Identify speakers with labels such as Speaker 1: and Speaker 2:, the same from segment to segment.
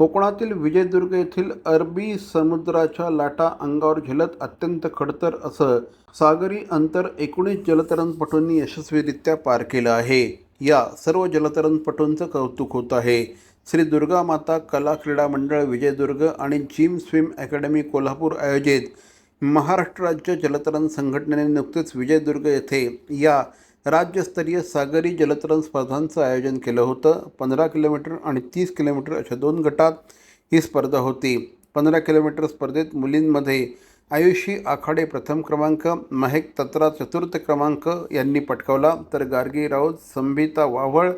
Speaker 1: कोकणातील विजयदुर्ग येथील अरबी समुद्राच्या लाटा अंगावर झेलत अत्यंत खडतर असं सागरी अंतर एकोणीस जलतरणपटूंनी यशस्वीरित्या पार केलं आहे. या सर्व जलतरणपटूंचं कौतुक होत आहे. श्री दुर्गा माता कला क्रीडा मंडळ विजयदुर्ग आणि जिम स्विम अकॅडमी कोल्हापूर आयोजित महाराष्ट्र राज्य जलतरण संघटनेने नुकतेच विजयदुर्ग येथे या राज्यस्तरीय सागरी जलतरण स्पर्धांचं आयोजन केलं होतं. पंधरा किलोमीटर आणि तीस किलोमीटर अशा दोन गटात ही स्पर्धा होती. पंधरा किलोमीटर स्पर्धेत मुलींमध्ये आयुषी आखाडे प्रथम क्रमांक महेक तत्रा चतुर्थ क्रमांक यांनी पटकावला. तर गार्गी राऊत संभिता वाव्हळ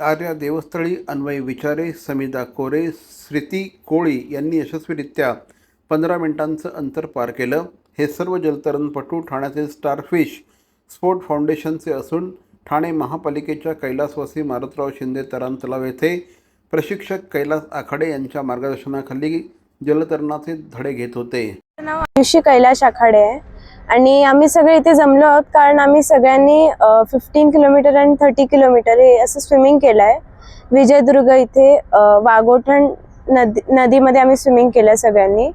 Speaker 1: आर्या देवस्थळी अन्वय विचारे समिदा कोरे श्रीती कोळी यांनी यशस्वीरित्या पंधरा मिनिटांचं अंतर पार केलं. हे सर्व जलतरणपटू ठाण्यातील स्टारफिश स्पोर्ट फाउंडेशनचे असून ठाणे महापालिकेच्या कैलासवासी मारुतराव शिंदे तरण तलाव येथे प्रशिक्षक कैलास आखाडे यांच्या मार्गदर्शनाखाली जलतरणाचे धडे घेत होते.
Speaker 2: नाव आयुषी कैलाश आखाडे आहे आणि आम्ही सगळे इथे जमलो आहोत कारण आम्ही सगळ्यांनी फिफ्टीन किलोमीटर आणि थर्टी किलोमीटर हे असं स्विमिंग केलं आहे विजयदुर्ग इथे अ, वाघोठण नदी नदीमध्ये आम्ही स्विमिंग केलं सगळ्यांनी.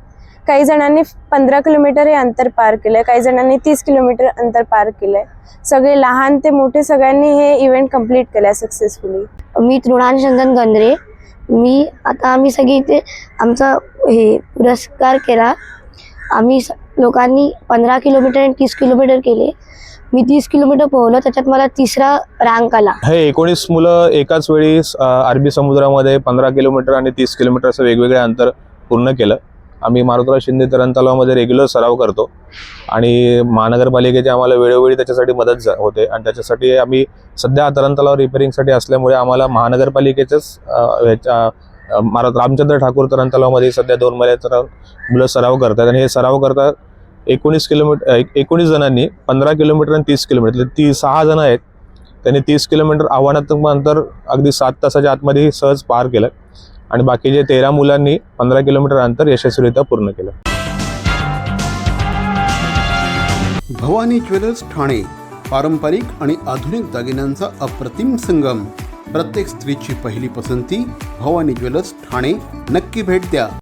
Speaker 2: काही जणांनी पंधरा किलोमीटर हे अंतर पार केलं आहे काही जणांनी तीस किलोमीटर अंतर पार केलं आहे सगळे लहान ते मोठे सगळ्यांनी हे इव्हेंट कंप्लीट केलं आहे सक्सेसफुली
Speaker 3: मी तृणाल चंदन गंद्रे. मी आता आम्ही सगळे इथे आमचा हे पुरस्कार केला. आम्ही लोकांनी पंधरा किलोमीटर आणि तीस किलोमीटर केले. मी तीस किलोमीटर पोहलो त्याच्यात मला तिसरा रँक आला.
Speaker 4: हे एकोणीस मुलं एकाच वेळी अरबी समुद्रामध्ये पंधरा किलोमीटर आणि तीस किलोमीटर असं वेगवेगळे अंतर पूर्ण केलं. आम्ही मारुतराव शिंदे तरण तलावामध्ये रेग्युलर सराव करतो. आणि महानगरपालिकेची आम्हाला वेळोवेळी त्याच्यासाठी मदत जा- होते. आणि त्याच्यासाठी आम्ही सध्या तरण तलाव रिपेअरिंगसाठी असल्यामुळे आम्हाला महानगरपालिकेचंच ह्याच्या अ, रामचंद्र ठाकूर तरण तलावामध्ये सध्या दोन महिन्याचा मुलं सराव करतात. आणि हे सराव करतात एकोणीस किलोमीटर एकोणीस जणांनी पंधरा किलोमीटर आणि तीस किलोमीटर म्हणजे ती सहा जणं आहेत त्यांनी तीस किलोमीटर आव्हानात्मक अंतर अगदी सात तासाच्या आतमध्ये सहज पार केलं. आणि बाकीचे तेरा मुलांनी पंधरा किलोमीटर अंतर यशस्वीरित्या पूर्ण केलं.
Speaker 1: भवानी ज्वेलर्स ठाणे पारंपरिक आणि आधुनिक दागिन्यांचा अप्रतिम संगम. प्रत्येक स्त्रीची पहिली पसंती भवानी ज्वेलर्स ठाणे. नक्की भेट द्या.